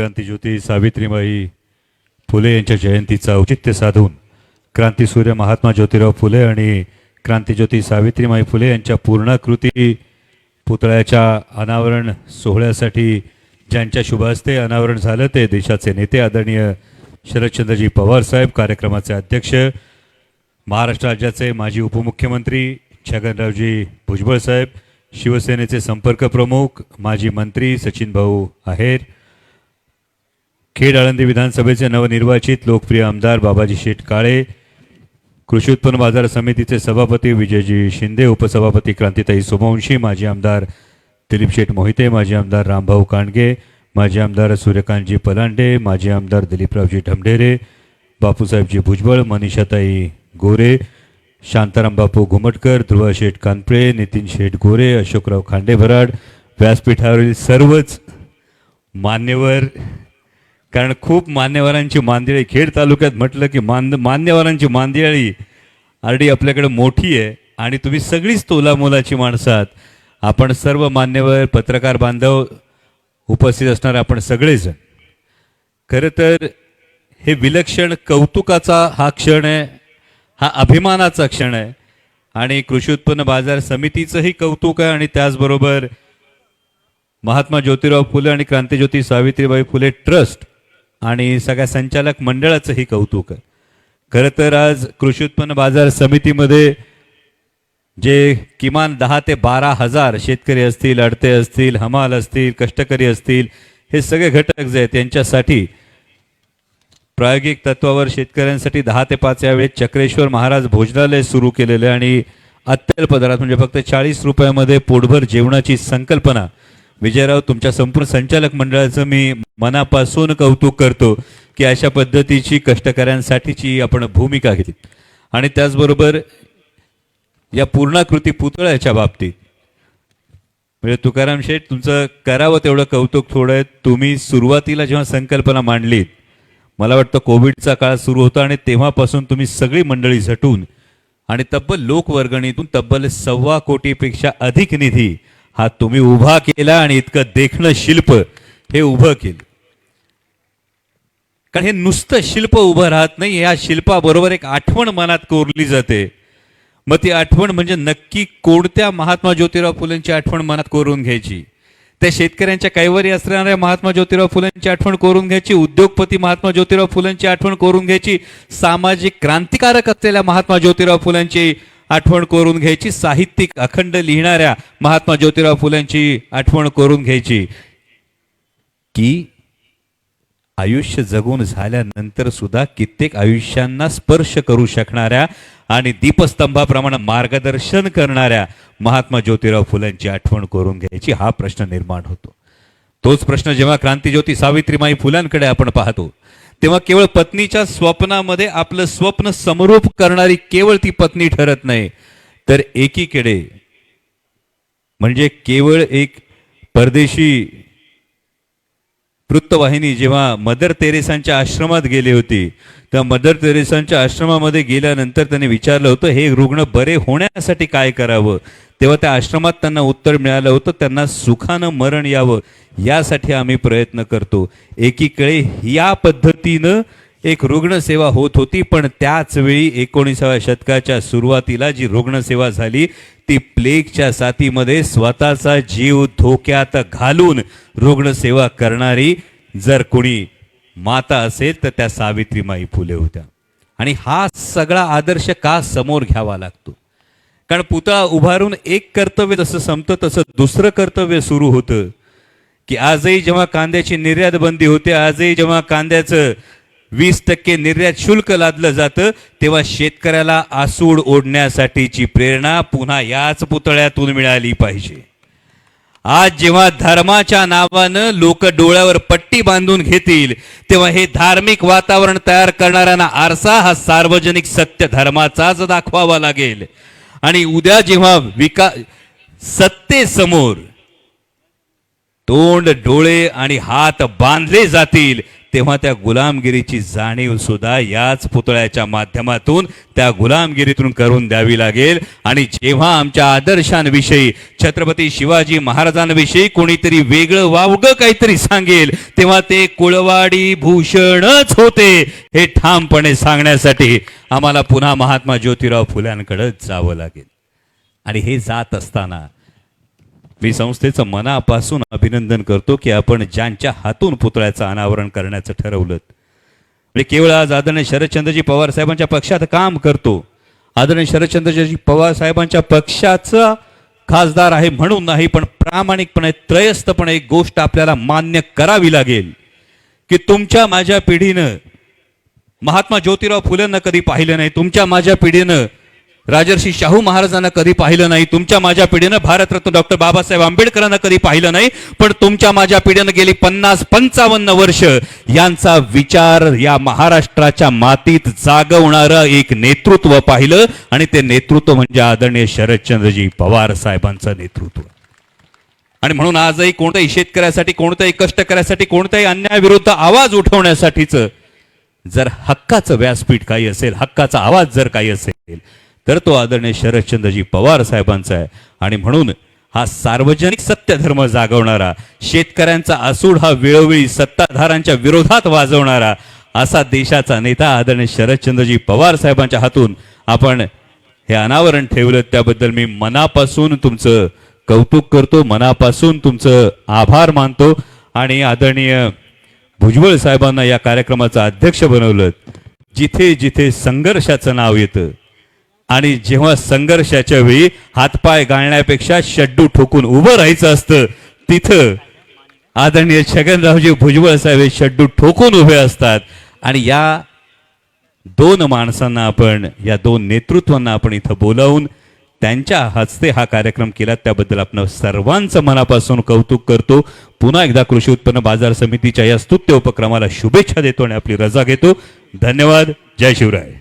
क्रांतीज्योती सावित्रीबाई फुले यांच्या जयंतीचं औचित्य साधून क्रांतीसूर्य महात्मा ज्योतिराव फुले आणि क्रांतीज्योती सावित्रीबाई फुले यांच्या पूर्णाकृती पुतळ्याच्या अनावरण सोहळ्यासाठी ज्यांच्या शुभहस्ते अनावरण झालं ते देशाचे नेते आदरणीय शरदचंद्रजी पवार साहेब कार्यक्रमाचे अध्यक्ष महाराष्ट्र राज्याचे माजी उपमुख्यमंत्री छगनरावजी भुजबळ साहेब शिवसेनेचे संपर्क प्रमुख माजी मंत्री सचिन भाऊ आहेर खेड आळंदी विधानसभेचे नवनिर्वाचित लोकप्रिय आमदार बाबाजी शेठ काळे कृषी उत्पन्न बाजार समितीचे सभापती विजयजी शिंदे उपसभापती क्रांतिताई सोमवंशी माजी आमदार दिलीप शेठ मोहिते माजी आमदार रामभाऊ कांडगे माजी आमदार सूर्यकांतजी पलांडे माजी आमदार दिलीपरावजी ढमढेरे बापूसाहेबजी भुजबळ मनीषाताई गोरे शांताराम बापू घुमटकर ध्रुव शेठ कानपळे नितीन शेठ गोरे अशोकराव खांडेभराड व्यासपीठावरील सर्वच मान्यवर कारण खूप मान्यवरांची मांदियाळी खेड तालुक्यात म्हटलं की मान मान्यवरांची मांदियाळी आरडी आपल्याकडे मोठी आहे आणि तुम्ही सगळीच तोलामोलाची माणसं आहात. आपण सर्व मान्यवर पत्रकार बांधव उपस्थित असणार आपण सगळेजण. खरं तर हे विलक्षण कौतुकाचा हा क्षण आहे हा अभिमानाचा क्षण आहे आणि कृषी उत्पन्न बाजार समितीचंही कौतुक आहे आणि त्याचबरोबर महात्मा ज्योतिराव फुले आणि क्रांतीज्योती सावित्रीबाई फुले ट्रस्ट आणि सगळ्या संचालक मंडळाचंही कौतुक आहे. खरं तर आज कृषी उत्पन्न बाजार समितीमध्ये जे किमान दहा ते बारा हजार शेतकरी असतील अडते असतील हमाल असतील कष्टकरी असतील हे सगळे घटक जे आहेत यांच्यासाठी प्रायोगिक तत्वावर शेतकऱ्यांसाठी दहा ते पाच या चक्रेश्वर महाराज भोजनालय सुरू केलेलं आणि अत्यल्प दरात म्हणजे फक्त चाळीस रुपयामध्ये पोटभर जेवणाची संकल्पना विजयराव तुमच्या संपूर्ण संचालक मंडळाचं मी मनापासून कौतुक करतो की अशा पद्धतीची कष्टकऱ्यांसाठीची आपण भूमिका घेतली. आणि त्याचबरोबर या पूर्णाकृती पुतळ्याच्या बाबतीत. म्हणजे तुकाराम शेठ तुमचं करावं तेवढं कौतुक थोडं आहे. तुम्ही सुरुवातीला जेव्हा संकल्पना मांडलीत मला वाटतं कोविडचा काळ सुरू होता आणि तेव्हापासून तुम्ही सगळी मंडळी झटून आणि तब्बल लोकवर्गणीतून तब्बल सव्वा कोटीपेक्षा अधिक निधी हा तुम्ही उभा केला आणि इतकं देखणं शिल्प हे उभं केलं. कारण हे नुसतं शिल्प उभं राहत नाही या शिल्पाबरोबर एक आठवण मनात कोरली जाते. मग ती आठवण म्हणजे नक्की कोणत्या महात्मा ज्योतिराव फुलेंची आठवण मनात कोरून घ्यायची? त्या शेतकऱ्यांच्या कैवारी असणाऱ्या महात्मा ज्योतिराव फुलेंची आठवण करून घ्यायची? उद्योगपती महात्मा ज्योतिराव फुलेंची आठवण करून घ्यायची? सामाजिक क्रांतिकारक असलेल्या महात्मा ज्योतिराव फुलेंची आठवण करून घ्यायची. साहित्यिक अखंड लिहिणाऱ्या महात्मा ज्योतिराव फुलेंची आठवण करून घ्यायची. की आयुष्य जगून झाल्यानंतर सुद्धा कित्येक आयुष्यांना स्पर्श करू शकणाऱ्या आणि दीपस्तंभाप्रमाणे मार्गदर्शन करणाऱ्या महात्मा ज्योतिराव फुलेंची आठवण करून घ्यायची. हा प्रश्न निर्माण होतो. तोच प्रश्न जेव्हा क्रांतीज्योती सावित्रीमाई फुलांकडे आपण पाहतो तेव्हा केवळ पत्नीच्या स्वप्नामध्ये आपलं स्वप्न समरूप करणारी केवळ ती पत्नी ठरत नाही. तर एकीकडे म्हणजे केवळ एक परदेशी वृत्तवाहिनी जेव्हा मदर तेरेसांच्या आश्रमात गेली होती त्या मदर तेरेसांच्या आश्रमामध्ये गेल्यानंतर त्यांनी विचारलं होतं हे रुग्ण बरे होण्यासाठी काय करावं? तेव्हा त्या आश्रमात त्यांना उत्तर मिळालं होतं त्यांना सुखानं मरण यावं यासाठी आम्ही प्रयत्न करतो. एकीकडे या पद्धतीनं एक रुग्णसेवा होत होती पण त्याचवेळी एकोणीसाव्या शतकाच्या सुरुवातीला जी रुग्णसेवा झाली ती प्लेगच्या साथीमध्ये स्वतःचा जीव धोक्यात घालून रुग्णसेवा करणारी जर कोणी माता असेल तर त्या सावित्रीमाई फुले होत्या. आणि हा सगळा आदर्श का समोर घ्यावा लागतो? कारण पुतळा उभारून एक कर्तव्य जसं संपतं तसं दुसरं कर्तव्य सुरू होतं की आजही जेव्हा कांद्याची निर्यात बंदी होते आजही जेव्हा कांद्याचं वीस टक्के निर्यात शुल्क लादलं जातं तेव्हा शेतकऱ्याला आसूड ओढण्यासाठीची प्रेरणा पुन्हा याच पुतळ्यातून मिळाली पाहिजे. आज जेव्हा धर्माच्या नावानं लोक डोळ्यावर पट्टी बांधून घेतील तेव्हा हे धार्मिक वातावरण तयार करणाऱ्यांना आरसा हा सार्वजनिक सत्य धर्माचाच दाखवावा लागेल. आणि उद्या जेव्हा विका सत्तेसमोर तोंड डोळे आणि हात बांधले जातील तेव्हा त्या गुलामगिरीची जाणीव सुद्धा याच पुतळ्याच्या माध्यमातून त्या गुलामगिरीतून करून द्यावी लागेल. आणि जेव्हा आमच्या आदर्शांविषयी छत्रपती शिवाजी महाराजांविषयी कोणीतरी वेगळं वावगं काहीतरी सांगेल तेव्हा ते कुळवाडी भूषणच होते हे ठामपणे सांगण्यासाठी आम्हाला पुन्हा महात्मा ज्योतिराव फुल्यांकडे जावं लागेल. आणि हे जात असताना मी संस्थेचं मनापासून अभिनंदन करतो की आपण ज्यांच्या हातून पुतळ्याचं अनावरण करण्याचं ठरवलं म्हणजे केवळ आज आदरणीय शरदचंद्रजी पवार साहेबांच्या पक्षात काम करतो. आदरणीय शरदचंद्रजी पवार साहेबांच्या पक्षाचा खासदार आहे म्हणून नाही पण प्रामाणिकपणे त्रयस्थपणे एक गोष्ट आपल्याला मान्य करावी लागेल की तुमच्या माझ्या पिढीनं महात्मा ज्योतिराव फुलेंना कधी पाहिलं नाही तुमच्या माझ्या पिढीनं राजर्षी शाहू महाराजांना कधी पाहिलं नाही? तुमच्या माझ्या पिढीनं भारतरत्न डॉक्टर बाबासाहेब आंबेडकरांना कधी पाहिलं नाही? पण तुमच्या माझ्या पिढीनं गेली पन्नास पंचावन्न वर्ष. यांचा विचार या महाराष्ट्राच्या मातीत जागवणारं एक नेतृत्व पाहिलं. आणि ते नेतृत्व म्हणजे आदरणीय शरदचंद्रजी पवार साहेबांचं नेतृत्व. आणि म्हणून आजही कोणत्याही शेतकऱ्यासाठी कोणत्याही करायसाठी कोणत्याही अन्यायाविरुद्ध आवाज उठवण्यासाठीच जर हक्काचं व्यासपीठ काही असेल हक्काचा आवाज जर काही असेल तर तो आदरणीय शरदचंद्रजी पवार साहेबांचा आहे. आणि म्हणून हा सार्वजनिक सत्यधर्म जागवणारा शेतकऱ्यांचा आसूड हा वेळोवेळी सत्ताधारांच्या विरोधात वाजवणारा असा देशाचा नेता आदरणीय शरदचंद्रजी पवार साहेबांच्या हातून आपण हे अनावरण ठेवलं. त्याबद्दल मी मनापासून तुमचं कौतुक करतो मनापासून तुमचं आभार मानतो. आणि आदरणीय भुजबळ साहेबांना या कार्यक्रमाचं अध्यक्ष बनवलं. जिथे जिथे संघर्षाचं नाव येतं आणि जेव्हा संघर्षाच्या वेळी हातपाय गाळण्यापेक्षा शड्डू ठोकून उभं राहायचं असतं तिथं आदरणीय छगनरावजी भुजबळ साहेब हे शड्डू ठोकून उभे असतात. आणि या दोन माणसांना आपण या दोन नेतृत्वांना आपण इथं बोलावून त्यांच्या हस्ते हा कार्यक्रम केला. त्याबद्दल आपण सर्वांचं मनापासून कौतुक करतो. पुन्हा एकदा कृषी उत्पन्न बाजार समितीच्या या स्तुत्य उपक्रमाला शुभेच्छा देतो आणि आपली रजा घेतो. धन्यवाद. जय शिवराय.